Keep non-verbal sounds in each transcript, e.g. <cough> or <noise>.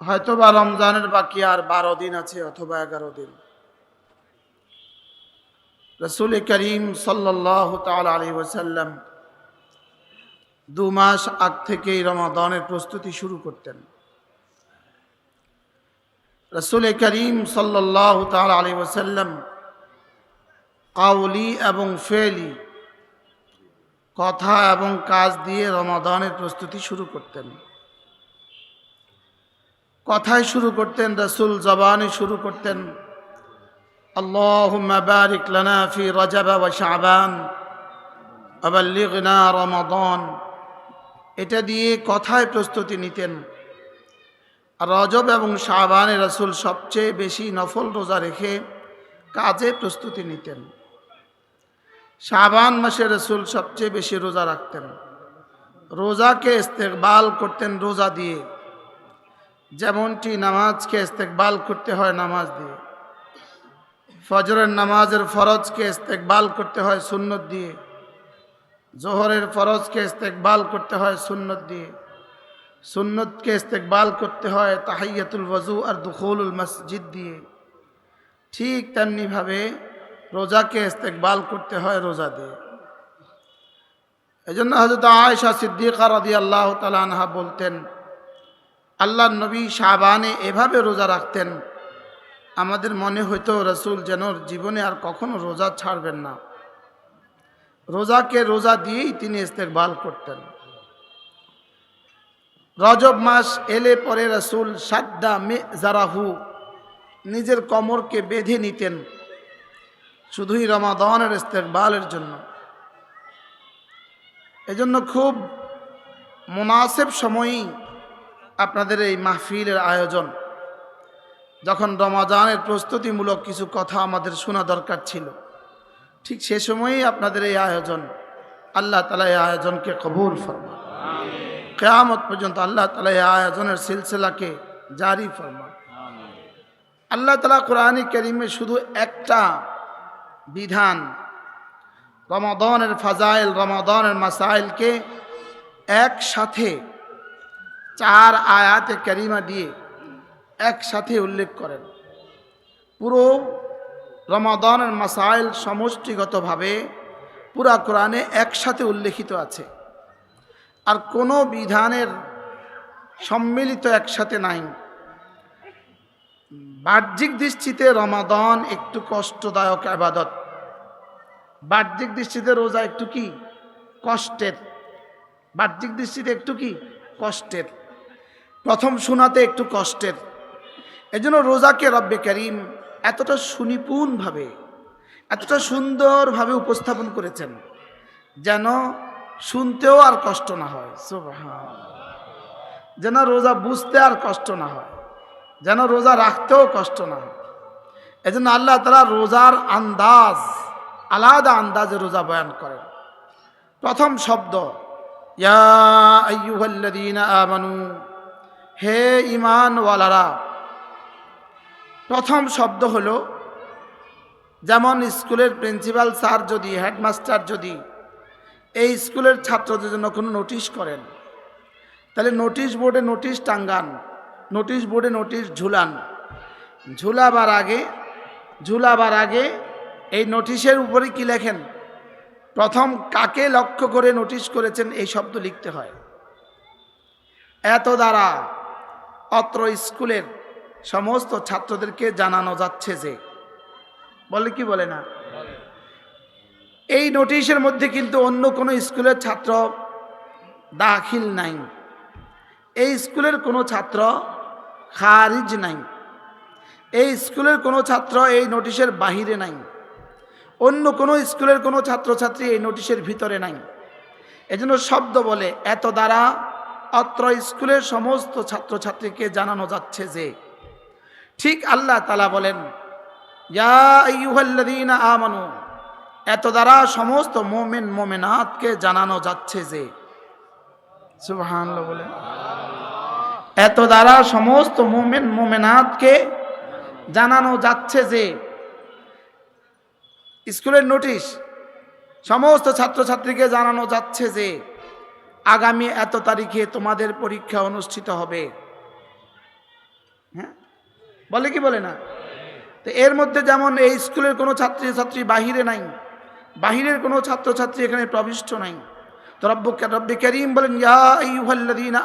হয়তো বা রমজানের বাকি আর বারো দিন আছে অথবা এগারো দিন। রসুল করিম সাল্লাহ ওসাল্লাম দু মাস আগ থেকেই রমাদানের প্রস্তুতি শুরু করতেন। রসুল করিম সাল্লাহ তাল আলী ওসাল্লাম কাউলি এবং ফেলি, কথা এবং কাজ দিয়ে রমাদানের প্রস্তুতি শুরু করতেন। কথায় শুরু করতেন রসুল জবানে শুরু করতেন اللهم بارك لنا في رجب وشعبان وبلغنا رمضان এটা দিয়ে কথায় প্রস্তুতি নিতেন আর রজব এবং শাবানে রসুল সবচেয়ে বেশি নফল রোজা রেখে কাজে প্রস্তুতি নিতেন শাবান মাসে রসুল সবচেয়ে বেশি রোজা রাখতেন রোজাকে ইস্তেকবাল করতেন রোজা দিয়ে যেমনটি নামাজকে ইস্তেকবাল করতে হয় নামাজ দিয়ে। ফজরের নামাজের ফরজকে ইস্তেকবাল করতে হয় সুন্নত দিয়ে। জোহরের ফরজকে ইস্তেকবাল করতে হয় সুন্নত দিয়ে। সুন্নতকে ইস্তেকবাল করতে হয় তাহাইয়াতুল ওয়াজু আর দুখুলুল মসজিদ দিয়ে। ঠিক তেমনিভাবে রোজাকে ইস্তেকবাল করতে হয় রোজা দিয়ে। এই জন্য হজরত আয়সা সিদ্দিকা রদি আল্লাহ তালা আনহা বলতেন আল্লাহ নবী শাহবানে এভাবে রোজা রাখতেন। আমাদের মনে হইতো রসুল যেন জীবনে আর কখনো রোজা ছাড়বেন না। রোজাকে রোজা দিয়েই তিনি ইস্তেকবাল করতেন। রজব মাস এলে পরে রসুল সাদ্দা মে জারাহু নিজের কমরকে বেঁধে নিতেন, শুধুই রমাদানের ইস্তেকবালের জন্য। এজন্য খুব মুনাসেব সময়ই আপনাদের এই মাহফিলের আয়োজন। যখন রমাজানের প্রস্তুতিমূলক কিছু কথা আমাদের শোনা দরকার ছিল, ঠিক সে সময়েই আপনাদের এই আয়োজন, আল্লাহ তালা এই আয়োজনকে কবুল ফরমা কেয়ামত পর্যন্ত আল্লাহ তালা এই আয়োজনের সিলসিলাকে জারি ফরমা আল্লাহ তালা কোরআনী করিমে শুধু একটা বিধান, রমাদনের ফাজাইল, রমাদনের মাসাইলকে একসাথে চার আয়াতে ক্যারিমা দিয়ে একসাথে উল্লেখ করেন। পুরো রমাদানের মাসাইল সমষ্টিগতভাবে পুরা কোরআনে একসাথে উল্লেখিত আছে। আর কোনো বিধানের সম্মিলিত একসাথে নাই। বাহ্যিক দৃষ্টিতে রমাদন একটু কষ্টদায়ক আবাদত। বাহ্যিক দৃষ্টিতে রোজা একটু কি? কষ্টের। বাহ্যিক দৃষ্টিতে একটু কি? কষ্টের। প্রথম শোনাতে একটু কষ্টের। এজন্য রোজাকে রব্বে করিম এতটা সুনিপুণভাবে, এতটা সুন্দরভাবে উপস্থাপন করেছেন যেন শুনতেও আর কষ্ট না হয়। যেন রোজা বুঝতে আর কষ্ট না হয়, যেন রোজা রাখতেও কষ্ট না হয়। এজন্য আল্লাহ তালা রোজার আন্দাজ, আলাদা আন্দাজে রোজা বয়ান করেন। প্রথম শব্দ, ইয়া আমানু হে ইমানওয়ালারা প্রথম শব্দ হলো, যেমন স্কুলের প্রিন্সিপাল স্যার যদি, হেডমাস্টার যদি, এই স্কুলের ছাত্রদের জন্য কোনো নোটিশ করেন, তাহলে নোটিশ বোর্ডে নোটিশ টাঙ্গান, নোটিশ বোর্ডে নোটিশ ঝুলান। ঝুলাবার আগে ঝুলাবার আগে এই নোটিশের উপরে কি লেখেন? প্রথম কাকে লক্ষ্য করে নোটিশ করেছেন এই শব্দ লিখতে হয়। এত দ্বারা অত্র স্কুলের সমস্ত ছাত্রদেরকে জানানো যাচ্ছে যে, বলে কি বলে না? এই নোটিশের মধ্যে কিন্তু অন্য কোনো স্কুলের ছাত্র দাখিল নাই। এই স্কুলের কোনো ছাত্র খারিজ নাই। এই স্কুলের কোনো ছাত্র এই নোটিশের বাহিরে নাই। অন্য কোনো স্কুলের কোনো ছাত্রছাত্রী এই নোটিশের ভিতরে নাই। এজন্য শব্দ বলে, এত দ্বারা অত্র স্কুলের সমস্ত ছাত্রছাত্রীকে জানানো যাচ্ছে যে, ঠিক আল্লাহ তালা বলেন আমানু এত দ্বারা সমস্ত মোমেন মোমেনাতকে জানানো যাচ্ছে যে সুবহান বলে, এত দ্বারা সমস্ত মোমেন মোমেনাতকে জানানো যাচ্ছে যে, স্কুলের নোটিশ, সমস্ত ছাত্রছাত্রীকে জানানো যাচ্ছে যে আগামী এত তারিখে তোমাদের পরীক্ষা অনুষ্ঠিত হবে। হ্যাঁ? বলে কি বলে না? তো এর মধ্যে যেমন এই স্কুলের কোনো ছাত্রী ছাত্রী বাহিরে নাই, বাহিরের কোনো ছাত্রছাত্রী এখানে প্রবিষ্ট নাই। তো রব্ব রব্বি করিম বলেন, ইয়া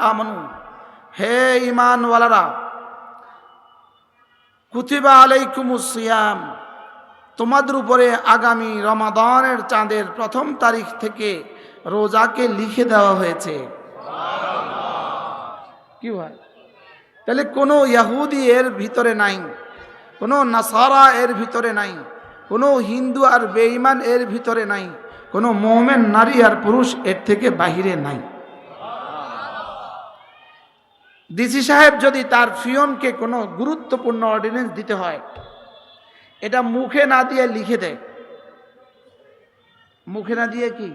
আমানু, হে ঈমানওয়ালারা, কুতিবা আলাইকুমুস সিয়াম, তোমাদের উপরে আগামী রমাদানের চাঁদের প্রথম তারিখ থেকে রোজাকে লিখে দেওয়া হয়েছে। কি হয় তাহলে কোনো ইয়াহুদি এর ভিতরে নাই, কোনো নাসারা এর ভিতরে নাই, কোনো হিন্দু আর বেঈমান এর ভিতরে নাই, কোনো মোমেন নারী আর পুরুষ এর থেকে বাহিরে নাই। ডিসি সাহেব যদি তার ফিয়নকে কোনো গুরুত্বপূর্ণ অর্ডিনেন্স দিতে হয়, এটা মুখে না দিয়ে লিখে দেয়। মুখে না দিয়ে কি?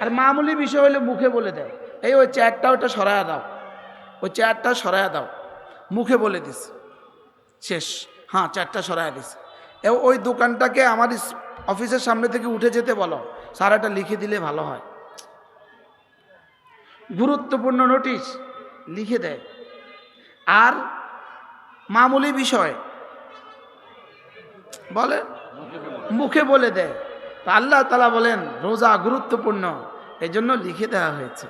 আর মামুলি বিষয় হলে মুখে বলে দেয় এই ওই চেয়ারটা ওটা সরায়া দাও। ওই চেয়ারটা সরায়া দাও। মুখে বলে দিস শেষ। হ্যাঁ চেয়ারটা সরায়া দিস ওই দোকানটাকে আমার অফিসের সামনে থেকে উঠে যেতে বলো। সারাটা লিখে দিলে ভালো হয়। গুরুত্বপূর্ণ নোটিশ লিখে দেয়। আর মামুলি বিষয়। বলে? মুখে বলে দেয়। তা আল্লাহ তালা বলেন, রোজা গুরুত্বপূর্ণ। এই জন্য লিখে দেওয়া হয়েছে।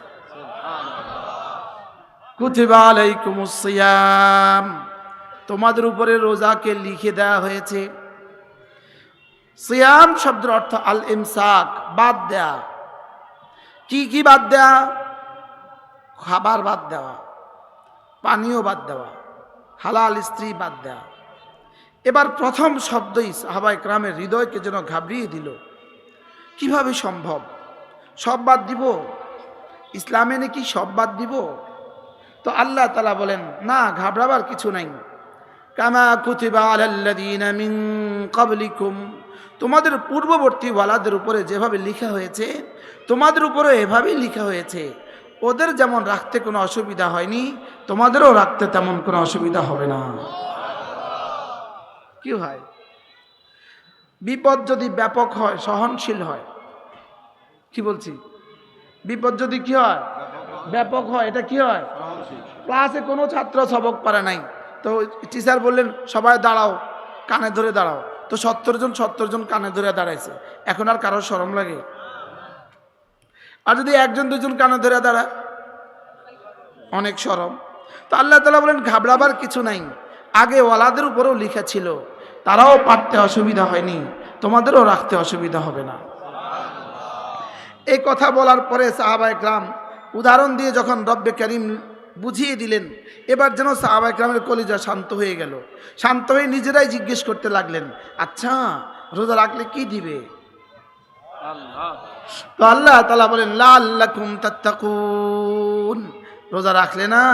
তোমাদের উপরে রোজাকে লিখে দেওয়া হয়েছে। সিয়াম শব্দের অর্থ আল ইমসাক, বাদ দেয়া। কি কি বাদ দেয়া? খাবার বাদ দেওয়া, পানীয় বাদ দেওয়া, হালাল স্ত্রী বাদ দেওয়া এবার প্রথম শব্দই সাহাবাই গ্রামের হৃদয়কে যেন ঘাবড়িয়ে দিল। কীভাবে সম্ভব? সব বাদ দিব? ইসলামে নাকি সব বাদ দিব? তো আল্লাহ তালা বলেন, না, ঘাবড়াবার কিছু নাই। কামা কুতিবা ক্বাবলিকুম। তোমাদের পূর্ববর্তী ওয়ালাদের উপরে যেভাবে লিখা হয়েছে, তোমাদের উপরে এভাবেই লিখা হয়েছে। ওদের যেমন রাখতে কোনো অসুবিধা হয়নি, তোমাদেরও রাখতে তেমন কোনো অসুবিধা হবে না। কি হয় বিপদ যদি ব্যাপক হয়, সহনশীল হয়, কি বলছি? বিপদ যদি কি হয়? ব্যাপক হয়, এটা কি হয়? ক্লাসে কোনো ছাত্র সবক পারে নাই। তো টিচার বললেন, সবাই দাঁড়াও, কানে ধরে দাঁড়াও। তো সত্তর জন সত্তর জন কানে ধরে দাঁড়াইছে। এখন আর কারোর সরম লাগে? আর যদি একজন, দুজন কানে ধরে দাঁড়ায়? অনেক সরম তো আল্লাহ তালা বলেন, ঘাবড়াবার কিছু নাই। আগে ওয়ালাদের উপরেও লিখা ছিল তারাও পারতে অসুবিধা হয়নি, তোমাদেরও রাখতে অসুবিধা হবে না। এই কথা বলার পরে সাহাবা একরাম উদাহরণ দিয়ে যখন রব্বে করিম বুঝিয়ে দিলেন, এবার যেন সাহাবা একরামের কলিজা শান্ত হয়ে গেল। শান্ত হয়ে নিজেরাই জিজ্ঞেস করতে লাগলেন আচ্ছা রোজা রাখলে কি দিবে? তো আল্লাহ তালা বলেন লাল্লাকুম তাত্তাকুন। রোজা রাখলে না,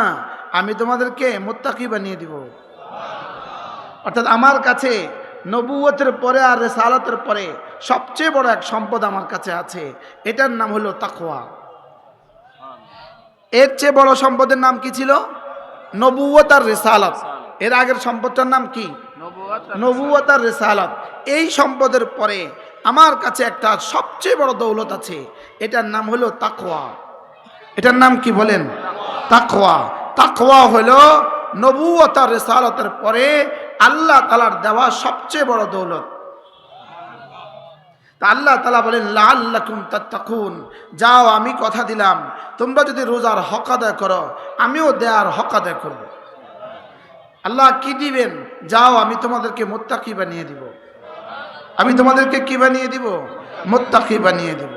আমি তোমাদেরকে মোত্তাকি বানিয়ে দিব। অর্থাৎ আমার কাছে নবুয়তের পরে আর রেসালতের পরে সবচেয়ে বড় এক সম্পদ আমার কাছে আছে। এটার নাম হলো তাকোয়া এর চেয়ে বড় সম্পদের নাম কি ছিল? নবুয়ত আর রেসালত। এর আগের সম্পদটার নাম কি? নবুয়ত আর রেসালত। এই সম্পদের পরে আমার কাছে একটা সবচেয়ে বড় দৌলত আছে। এটার নাম হলো তাকোয়া এটার নাম কি বলেন? তাকোয়া তাকোয়া হলো নবুয়ত আর রেসালতের পরে আল্লাহ তালার দেওয়া সবচেয়ে বড় দৌলত। তা আল্লাহ তালা বলেন লাল্লাকুম তাত্তাকুন। যাও, আমি কথা দিলাম। তোমরা যদি রোজার হক আদায় করো, আমিও দেয়ার হক আদায় করব। আল্লাহ কি দিবেন? যাও, আমি তোমাদেরকে মোত্তাকি বানিয়ে দিব। আমি তোমাদেরকে কি বানিয়ে দিব? মোত্তাকি বানিয়ে দিব।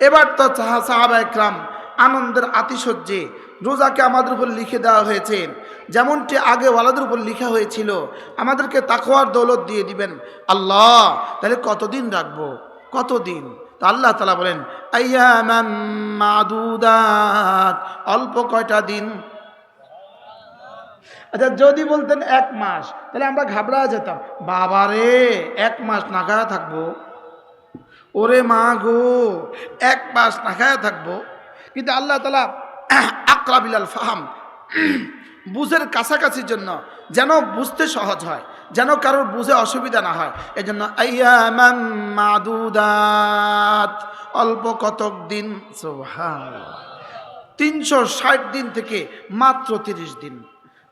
এবার তো সাহা- সাহাবা একরাম আনন্দের আতিশয্যে রোজাকে আমাদের উপর লিখে দেওয়া হয়েছে যেমনটি আগে ওয়ালাদের উপর লিখা হয়েছিল, আমাদেরকে তাকোয়ার দৌলত দিয়ে দিবেন। আল্লাহ, তাহলে কতদিন রাখব? কতদিন? তা আল্লাহ তালা বলেন অল্প কয়টা দিন। আচ্ছা যদি বলতেন এক মাস, তাহলে আমরা ঘাবড়া যেতাম। বাবা রে, এক মাস না খায়া থাকব? ওরে মা গো, এক মাস না খায়া থাকব? কিন্তু আল্লাহ তালা আকরাবিলাল ফাহাম <clears throat> বুঝের কাছাকাছির জন্য যেন বুঝতে সহজ হয়, যেন কারোর বুঝে অসুবিধা না হয়। এই জন্য অল্প কতক দিন তিনশো ষাট দিন থেকে মাত্র তিরিশ দিন।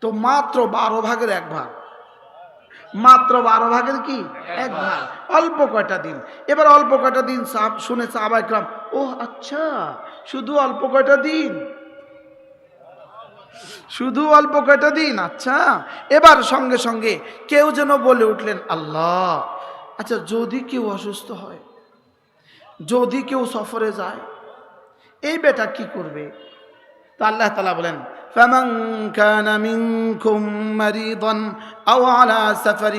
তো মাত্র বারো ভাগের এক ভাগ। মাত্র বারো ভাগের কি? এক ভাগ। অল্প কয়টা দিন। এবার অল্প কয়টা দিন শুনে সাহাবাইকরাম ও আচ্ছা শুধু অল্প কয়টা দিন? শুধু অল্প কয়টা দিন? আচ্ছা। এবার সঙ্গে সঙ্গে কেউ যেন বলে উঠলেন, আল্লাহ আচ্ছা যদি কেউ অসুস্থ হয়, যদি কেউ সফরে যায়, এই বেটা কি করবে? তো আল্লাহ তালা বলেন فمن كان منكم مريضا أو على سفر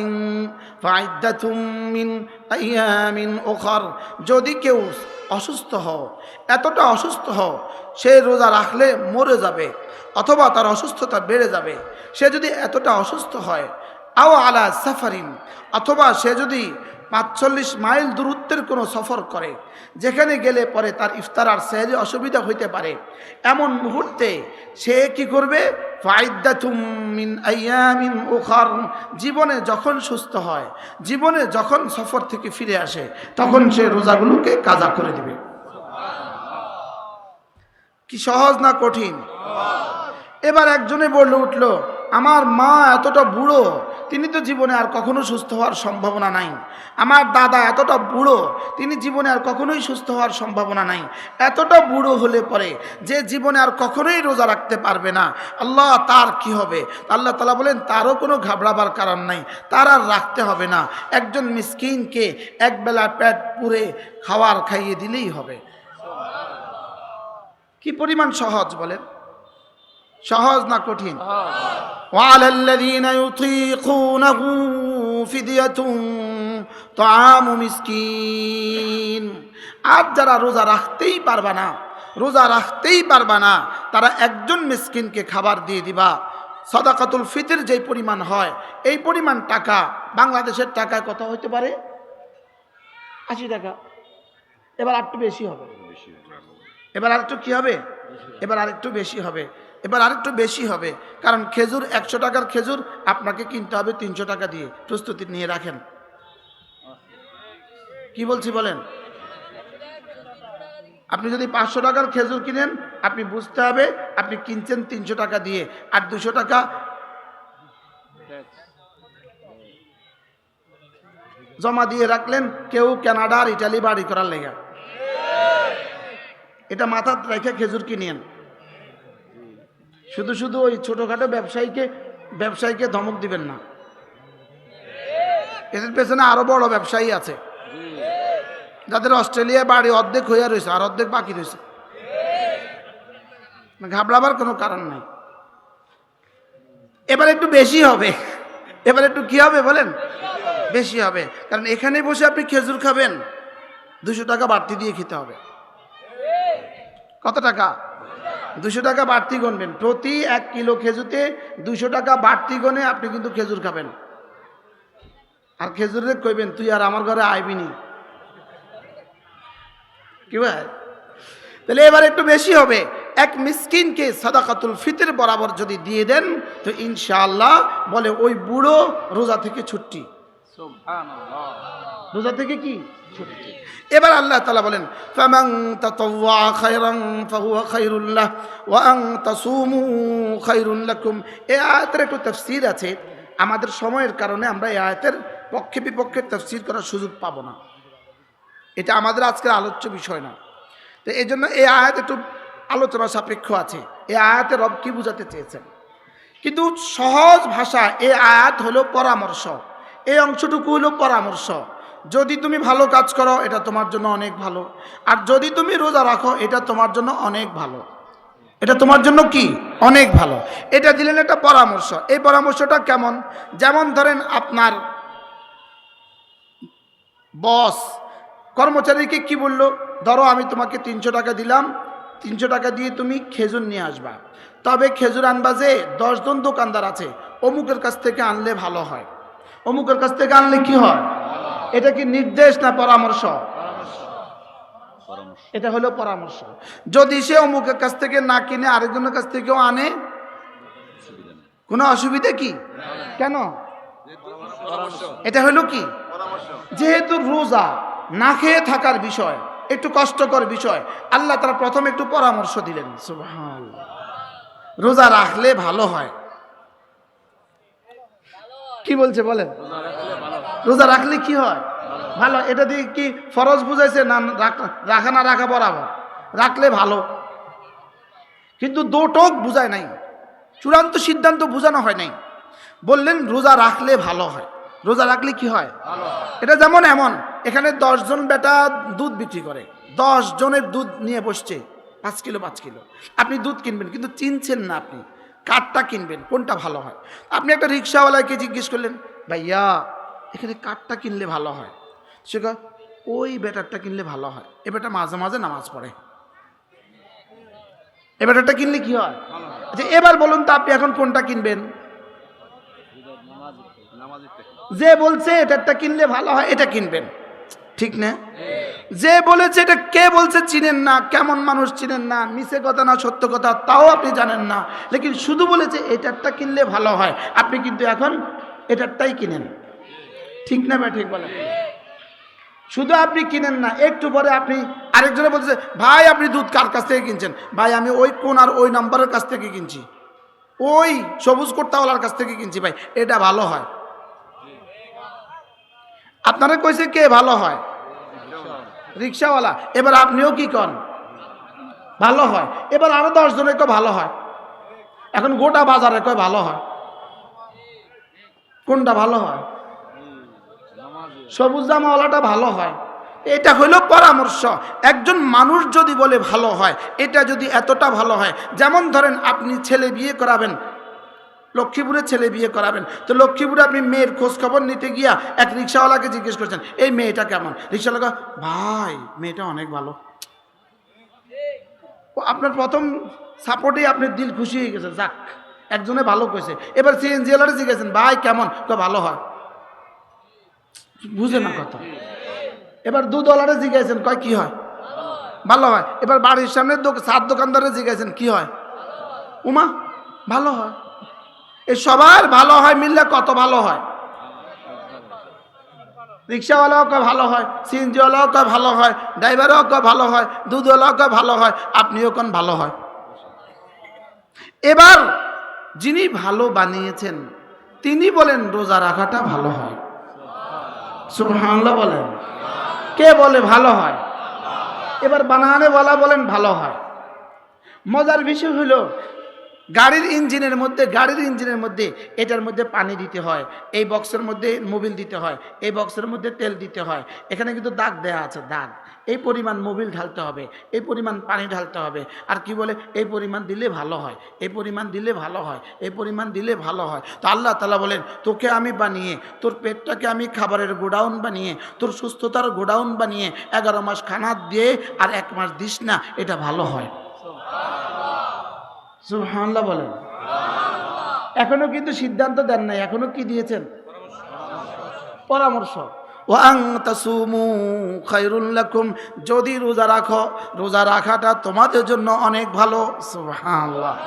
فعدة من أيام أخر যদি কেউ অসুস্থ হও এতটা অসুস্থ হও সে রোজা রাখলে মরে যাবে অথবা তার অসুস্থতা বেড়ে যাবে সে যদি এতটা অসুস্থ হয় আও আলা সাফারিন অথবা সে যদি পাঁচচল্লিশ মাইল দূরত্বের কোনো সফর করে, যেখানে গেলে পরে তার ইফতার আর সেহরি অসুবিধা হইতে পারে। এমন মুহূর্তে সে কি করবে? জীবনে যখন সুস্থ হয়, জীবনে যখন সফর থেকে ফিরে আসে, তখন সে রোজাগুলোকে কাজা করে দিবে। কি সহজ না কঠিন? এবার একজনে বলে উঠল আমার মা এতটা বুড়ো, তিনি তো জীবনে আর কখনো সুস্থ হওয়ার সম্ভাবনা নাই। আমার দাদা এতটা বুড়ো, তিনি জীবনে আর কখনোই সুস্থ হওয়ার সম্ভাবনা নাই। এতটা বুড়ো হলে পরে যে জীবনে আর কখনোই রোজা রাখতে পারবে না, আল্লাহ তার কি হবে? আল্লাহ তালা বলেন, তারও কোনো ঘাবড়াবার কারণ নাই, তার আর রাখতে হবে না। একজন মিসকিনকে একবেলা পেট পুরে খাওয়ার খাইয়ে দিলেই হবে। কি পরিমাণ সহজ বলেন? সহজ না কঠিন وعلى الذين يطيقونه فدية طعام مسكين আর যারা রোজা রাখতেই পারবা না রোজা রাখতেই পারবা না তারা একজন মিসকিনকে খাবার দিয়ে দিবা সদাকাতুল ফিতর যেই পরিমাণ হয় এই পরিমাণ টাকা বাংলাদেশের টাকায় কত হইতে পারে আশি টাকা এবার আর একটু বেশি হবে এবার আরেকটু কি হবে এবার আরেকটু বেশি হবে এবার আরেকটু বেশি হবে, কারণ খেজুর একশো টাকার খেজুর আপনাকে কিনতে হবে তিনশো টাকা দিয়ে, প্রস্তুতি নিয়ে রাখেন। কি বলছি বলেন? আপনি যদি পাঁচশো টাকার খেজুর কিনেন, আপনি বুঝতে হবে আপনি কিনছেন তিনশো টাকা দিয়ে, আর দুশো টাকা জমা দিয়ে রাখলেন কেউ কানাডা আর ইটালি বাড়ি করার লেগা। এটা মাথার রেখে খেজুর কিনিয়েন শুধু শুধু ওই ছোটোখাটো ব্যবসায়ীকে ব্যবসায়ীকে ধমক দিবেন না। এদের পেছনে আরও বড় ব্যবসায়ী আছে। যাদের অস্ট্রেলিয়া বাড়ি অর্ধেক হইয়া রয়েছে আর অর্ধেক বাকি রয়েছে। ঘাবড়াবার কোনো কারণ নাই। এবার একটু বেশি হবে। এবার একটু কি হবে বলেন? বেশি হবে। কারণ এখানে বসে আপনি খেজুর খাবেন, দুশো টাকা বাড়তি দিয়ে খেতে হবে। কত টাকা? দুশো টাকা বাড়তি গণবেন। প্রতি এক কিলো খেজুরতে দুশো টাকা বাড়তি গনে আপনি কিন্তু খেজুর খাবেন। আর খেজুরে কইবেন তুই আর আমার ঘরে আইবি নি। কি ভাই? তাহলে এবার একটু বেশি হবে। এক মিসকিনকে সাদাকাতুল ফিতর বরাবর যদি দিয়ে দেন তো ইনশাআল্লাহ বলে ওই বুড়ো রোজা থেকে ছুটি রোজা থেকে কি? এবার আল্লাহ তালা বলেন ফামাং তাতাওয়া খায়রান ফাহুয়া খায়রুল্লাহ ওয়া আন তাসুমু খায়রুল লাকুম। এই আয়াতের একটু তাফসীর আছে। আমাদের সময়ের কারণে আমরা এই আয়াতের পক্ষে বিপক্ষে তাফসীর করার সুযোগ পাবো না। এটা আমাদের আজকের আলোচ্য বিষয় না। তো এই জন্য এই আয়াত একটু আলোচনা সাপেক্ষ আছে। এই আয়াতে রব কি বুঝাতে চেয়েছেন? কিন্তু সহজ ভাষা এই আয়াত হলো পরামর্শ। এই অংশটুকু হলো পরামর্শ। যদি তুমি ভালো কাজ করো, এটা তোমার জন্য অনেক ভালো। আর যদি তুমি রোজা রাখো, এটা তোমার জন্য অনেক ভালো। এটা তোমার জন্য কি? অনেক ভালো। এটা দিলেন একটা পরামর্শ। এই পরামর্শটা কেমন? যেমন ধরেন আপনার বস কর্মচারীকে কি বলল? ধরো আমি তোমাকে তিনশো টাকা দিলাম। তিনশো টাকা দিয়ে তুমি খেজুর নিয়ে আসবা। তবে খেজুর আনবা যে দশজন দোকানদার আছে। অমুকের কাছ থেকে আনলে ভালো হয়। অমুকের কাছ থেকে আনলে কি হয়? এটা কি নির্দেশ না পরামর্শ? এটা হলো পরামর্শ। যদি সে অমুকের কাছ থেকে না কিনে, আরেকজনের কাছ থেকেও আনে, কোনো অসুবিধা কি? কেন? এটা হলো কি? যেহেতু রোজা না খেয়ে থাকার বিষয়, একটু কষ্টকর বিষয়, আল্লাহ তারা প্রথমে একটু পরামর্শ দিলেন। রোজা রাখলে ভালো হয়। কি বলছে বলেন? রোজা রাখলে কি হয়? ভালো, এটা দিয়ে কি ফরজ বুঝাইছে না রাখ- না রাখা বরাবর? রাখলে ভালো। কিন্তু দোটক বুঝায় নাই। চূড়ান্ত সিদ্ধান্ত বোঝানো হয় নাই। বললেন, রোজা রাখলে ভালো হয়। রোজা রাখলে কি হয়? এটা যেমন এমন, এখানে জন বেটা দুধ বিক্রি করে। দশ জনের দুধ নিয়ে বসছে, পাঁচ কিলো পাঁচ কিলো। আপনি দুধ কিনবেন, কিন্তু চিনছেন না আপনি। কাঠটা কিনবেন কোনটা ভালো হয়? আপনি একটা রিক্সাওয়ালাকে জিজ্ঞেস করলেন ভাইয়া এখানে কাঠটা কিনলে ভালো হয়? সে কয়, ওই ব্যাটারটা কিনলে ভালো হয়। এ বেটা মাঝে মাঝে নামাজ পড়ে। এ ব্যাটারটা কিনলে কি হয়? আচ্ছা এবার বলুন তো আপনি এখন কোনটা কিনবেন? যে বলছে এটারটা কিনলে ভালো হয় এটা কিনবেন। ঠিক না? যে বলেছে এটা কে বলছে চিনেন না, কেমন মানুষ চিনেন না, মিছে কথা না সত্য কথা তাও আপনি জানেন না। লেকিন শুধু বলেছে এটারটা কিনলে ভালো হয়, আপনি কিন্তু এখন এটারটাই কিনেন। ঠিক না ভাই, ঠিক বলেন। শুধু আপনি কিনেন না, একটু পরে আপনি আরেকজনে বলছে, ভাই, আপনি দুধ কার কাছ থেকে কিনছেন? ভাই, আমি ওই কোন আর ওই নাম্বারের কাছ থেকে কিনছি। ওই সবুজ কোর্তাওয়ালার কাছ থেকে কিনছি ভাই, এটা ভালো হয়। আপনারা কইছে কে ভালো হয়? রিক্সাওয়ালা। এবার আপনিও কি কন? ভালো হয়। এবার আরও দশ জনের কেউ ভালো হয়? এখন গোটা বাজারে কয় ভালো হয়? কোনটা ভালো হয়? সবুজ জামাওয়ালাটা ভালো হয়। এটা হইল পরামর্শ। একজন মানুষ যদি বলে ভালো হয়, এটা যদি এতটা ভালো হয়, যেমন ধরেন আপনি ছেলে বিয়ে করাবেন লক্ষ্মীপুরে ছেলে বিয়ে করাবেন। তো লক্ষ্মীপুরে আপনি মেয়ের খোঁজ খবর নিতে গিয়া এক রিক্সাওয়ালাকে জিজ্ঞেস করছেন, এই মেয়েটা কেমন? রিক্সাওয়ালা ভাই, মেয়েটা অনেক ভালো। আপনার প্রথম সাপোর্টেই আপনার দিল খুশি হয়ে গেছে, যাক, একজনে ভালো কইছে। এবার সিএনজি ওয়ালারে জিজ্ঞেসেন, ভাই, কেমন? তো ভালো হয়। বুঝে না কথা। এবার দুধওয়ালারে জিজ্ঞাসেন, কয়, কি হয়? ভালো হয়। এবার বাড়ির সামনে সাত দোকানদারে জিজ্ঞাসেন, কি হয়? উমা, ভালো হয়। এ সবার ভালো হয়, মিললে কত ভালো হয়? রিক্সাওয়ালাও কয় ভালো হয়, সিএনজিওয়ালাও কয় ভালো হয়, ড্রাইভারও কয় ভালো হয়, দুধওয়ালাও কয় ভালো হয়, আপনিও কোন ভালো হয়? এবার যিনি ভালো বানিয়েছেন, তিনি বলেন রোজা রাখাটা ভালো হয়। সুবহানাল্লাহ বলেন। কে বলে ভালো হয়? এবার বানানে বলা বলেন ভালো হয়। মজার বিষয় হলো গাড়ির ইঞ্জিনের মধ্যে, গাড়ির ইঞ্জিনের মধ্যে এটার মধ্যে পানি দিতে হয়, এই বক্সের মধ্যে মোবিল দিতে হয়, এই বক্সের মধ্যে তেল দিতে হয়। এখানে কিন্তু দাগ দেয়া আছে, দাগ। এই পরিমাণ মোবিল ঢালতে হবে, এই পরিমাণ পানি ঢালতে হবে। আর কি বলে? এই পরিমাণ দিলে ভালো হয়, এই পরিমাণ দিলে ভালো হয়, এই পরিমাণ দিলে ভালো হয়। তো আল্লাহ তালা বলেন, তোকে আমি বানিয়ে, তোর পেটটাকে আমি খাবারের গোডাউন বানিয়ে, তোর সুস্থতার গোডাউন বানিয়ে, এগারো মাস খানা দিয়ে আর এক মাস দিস না, এটা ভালো হয়। সুবহানাল্লাহ বলেন। এখনও কিন্তু সিদ্ধান্ত দেন নাই, এখনও কি দিয়েছেন? পরামর্শ। লাকুম, যদি রোজা রাখো, রোজা রাখাটা তোমাদের জন্য অনেক ভালো। সুবহানাল্লাহ।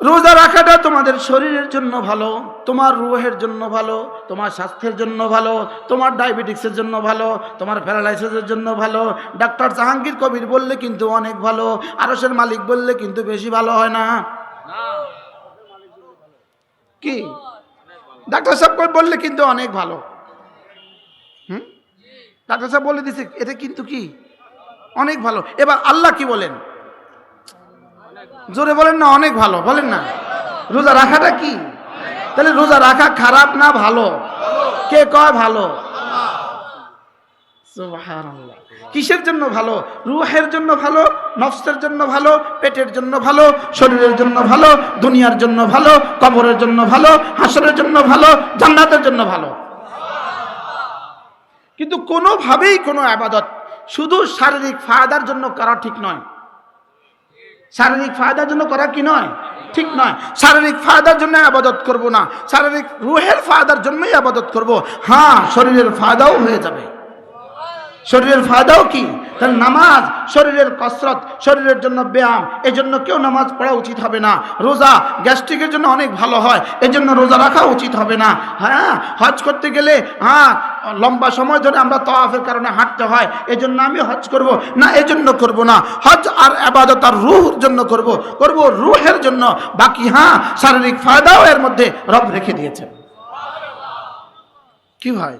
রোজা রাখাটা তোমাদের শরীরের জন্য ভালো, তোমার রুহের জন্য ভালো, তোমার স্বাস্থ্যের জন্য ভালো, তোমার ডায়াবেটিক্সের জন্য ভালো, তোমার প্যারালাইসিসের জন্য ভালো। ডাক্তার জাহাঙ্গীর কবির বললে কিন্তু অনেক ভালো আরসের মালিক বললে কিন্তু বেশি ভালো হয় না। কি? ডাক্তার সাহেব বললে কিন্তু অনেক ভালো। হুম? ডাক্তার সাহেব বলে দিছে, এটা কিন্তু কি? অনেক ভালো। এবার আল্লাহ কি বলেন? জোরে বলেন না, অনেক ভালো, বলেন না। রোজা রাখাটা কি? তাহলে রোজা রাখা খারাপ না ভালো? কে কয় ভালো? কিসের জন্য ভালো? রুহের জন্য ভালো, নফসের জন্য ভালো, পেটের জন্য ভালো, শরীরের জন্য ভালো, দুনিয়ার জন্য ভালো, কবরের জন্য ভালো, হাসরের জন্য ভালো, জান্নাতের জন্য ভালো। কিন্তু কোনোভাবেই কোনো আবাদত শুধু শারীরিক ফায়দার জন্য করা ঠিক নয়। শারীরিক ফায়দার জন্য করা কি নয়? ঠিক নয়। শারীরিক ফায়দার জন্য আবাদত করব না। শারীরিক রুহের ফায়দার জন্যই আবাদত করব। হ্যাঁ শরীরের ফায়দাও হয়ে যাবে। শরীরের ফায়দাও কি? তাহলে নামাজ শরীরের কসরত, শরীরের জন্য ব্যায়াম এই জন্য কেউ নামাজ পড়া উচিত হবে না। রোজা গ্যাস্ট্রিকের জন্য অনেক ভালো হয় এই জন্য রোজা রাখা উচিত হবে না। হ্যাঁ হজ করতে গেলে হ্যাঁ লম্বা সময় ধরে আমরা তওয়াফের কারণে হাঁটতে হয় এই জন্য আমি হজ করব। না এই জন্য করব না। হজ আর আবাদত আর রুহের জন্য করব। করব রুহের জন্য। বাকি হ্যাঁ শারীরিক ফায়দাও এর মধ্যে রব রেখে দিয়েছে। কি হয়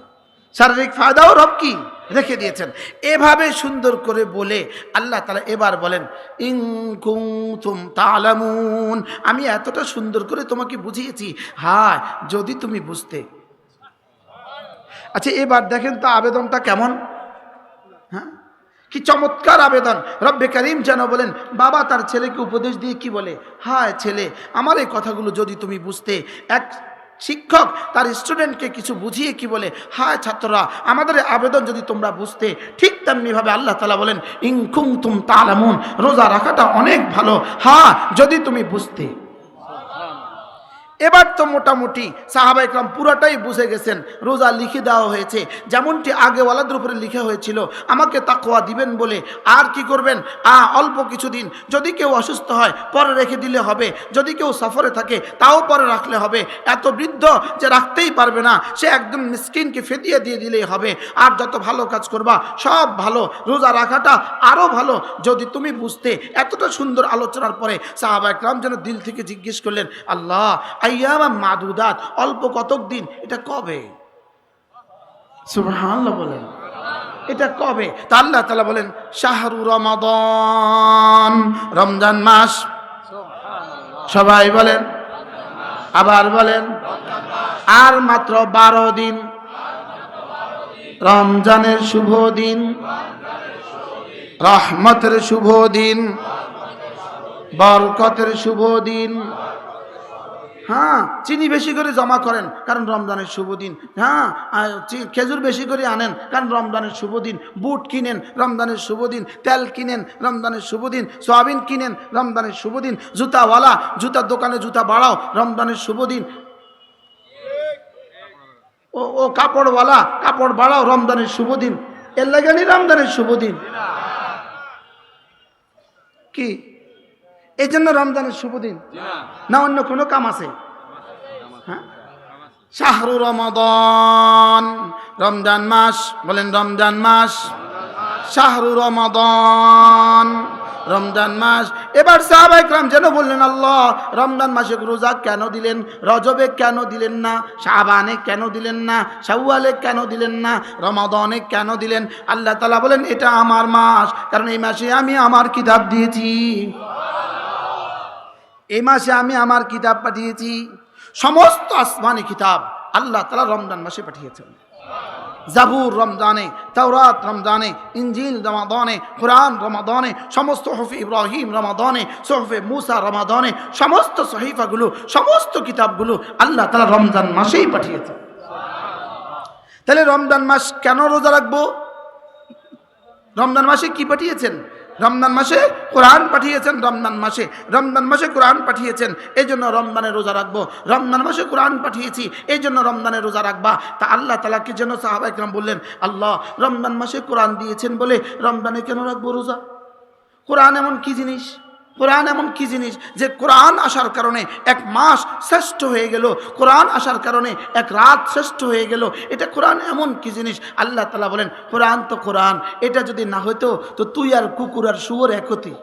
শারীরিক ফায়দাও রব কি? রেখে দিয়েছেন। এভাবে সুন্দর করে বলে আল্লাহ তালা এবার বলেন ইং কুং তুম তালামুন। আমি এতটা সুন্দর করে তোমাকে বুঝিয়েছি। হায়, যদি তুমি বুঝতে। আচ্ছা এবার দেখেন তো আবেদনটা কেমন? হ্যাঁ? কি চমৎকার আবেদন। রব্বে করিম যেন বলেন, বাবা তার ছেলেকে উপদেশ দিয়ে কি বলে? হায় ছেলে, আমার এই কথাগুলো যদি তুমি বুঝতে, এক শিক্ষক, তার স্টুডেন্টকে কিছু বুঝিয়ে কি বলে? হায় ছাত্ররা, আমাদের আবেদন যদি তোমরা বুঝতে, ঠিক তেমনিভাবে আল্লাহ তালা বলেন ইংকুম তুম তালামুন রোজা রাখাটা অনেক ভালো। হ্যাঁ যদি তুমি বুঝতে। এবার তো মোটামুটি সাহাবা ইকরাম পুরাটাই বুঝে গেছেন, রোজা লিখে দেওয়া হয়েছে। যেমনটি আগেওয়ালাদের উপরে লিখা হয়েছিল, আমাকে তাকোয়া দিবেন বলে, আর কি করবেন? আ অল্প কিছুদিন, যদি কেউ অসুস্থ হয়, পরে রেখে দিলে হবে। যদি কেউ সফরে থাকে, তাও পরে রাখলে হবে। এত বৃদ্ধ যে রাখতেই পারবে না, সে একদম মিসকিনকে ফেদিয়ে দিয়ে দিলেই হবে। আর যত ভালো কাজ করবা, সব ভালো। রোজা রাখাটা আরও ভালো। যদি তুমি বুঝতে এতটা সুন্দর আলোচনার পরে সাহাবা একরাম যেন দিল থেকে জিজ্ঞেস করলেন, আল্লাহ আইয়ামা মাদুদাত অল্প কতক দিন এটা কবে? সুবহানাল্লাহ বলেন। এটা কবে? তা আল্লাহ তালা বলেন শাহরু রমাদন রমজান মাস। সবাই বলেন আবার বলেন আর মাত্র বারো দিন। রমজানের শুভ দিন রহমতের শুভ দিন বরকতের শুভ দিন। হ্যাঁ চিনি বেশি করে জমা করেন, কারণ রমজানের শুভ দিন। হ্যাঁ খেজুর বেশি করে আনেন, কারণ রমজানের শুভ দিন। বুট কিনেন, রমজানের শুভ দিন। তেল কিনেন, রমজানের শুভ দিন। সয়াবিন কিনেন, রমজানের শুভ দিন। জুতাওয়ালা, জুতার দোকানে জুতা বাড়াও, রমজানের শুভ দিন। ও ও কাপড়ওয়ালা, কাপড় বাড়াও, রমজানের শুভ দিন। এর লাগানি রমজানের শুভ দিন? কি? এই জন্য রমজানের শুভ দিন। না অন্য কোনো কাম আছে? হ্যাঁ? শাহরু রমাদন। রমজান মাস বলেন রমজান মাস। শাহরু রমাদন। রমজান মাস। এবার সাহাবাইকরাম যেন বললেন আল্লাহ রমজান মাসে রোজা কেন দিলেন? রজবে কেন দিলেন না? শাহবানে কেন দিলেন না? শাওয়ালে কেন দিলেন না? রমাদনে কেন দিলেন? আল্লাহ তালা বলেন এটা আমার মাস। কারণ এই মাসে আমি আমার কিতাব দিয়েছি। এই মাসে আমি আমার কিতাব পাঠিয়েছি। সমস্ত আসমানি কিতাব আল্লাহ তালা রমজান মাসে পাঠিয়েছেন। জাবুর রমজানে, তাওরাত রমজানে ইঞ্জিল রমাদানে, কোরআন রমাদানে, সমস্ত হফে ইব্রাহিম রমাদানে, সোহফে মুসা রমাদানে, সমস্ত সহিফাগুলো, সমস্ত কিতাবগুলো আল্লাহ তালা রমজান মাসেই পাঠিয়েছেন। তাহলে রমজান মাস কেন রোজা রাখব? রমজান মাসে কি পাঠিয়েছেন? রমজান মাসে কোরআন পাঠিয়েছেন, রমজান মাসে। রমজান মাসে কোরআন পাঠিয়েছেন এই জন্য রমজানে রোজা রাখব। রমজান মাসে কোরআন পাঠিয়েছি এই জন্য রমজানে রোজা রাখবা। তা আল্লাহ তালাকে যেন সাহাবা সাহাবাইকরাম বললেন, আল্লাহ, রমজান মাসে কোরআন দিয়েছেন বলে রমজানে কেন রাখব রোজা? কোরআন এমন কি জিনিস? কোরআন এমন কি জিনিস যে কোরআন আসার কারণে এক মাস শ্রেষ্ঠ হয়ে গেল, কোরআন আসার কারণে এক রাত শ্রেষ্ঠ হয়ে গেল, এটা কোরআন এমন কি জিনিস? আল্লাহ তালা বলেন, কোরআন তো কোরআন, এটা যদি না হইতো তো তুই আর কুকুর আর শুয়োর একতি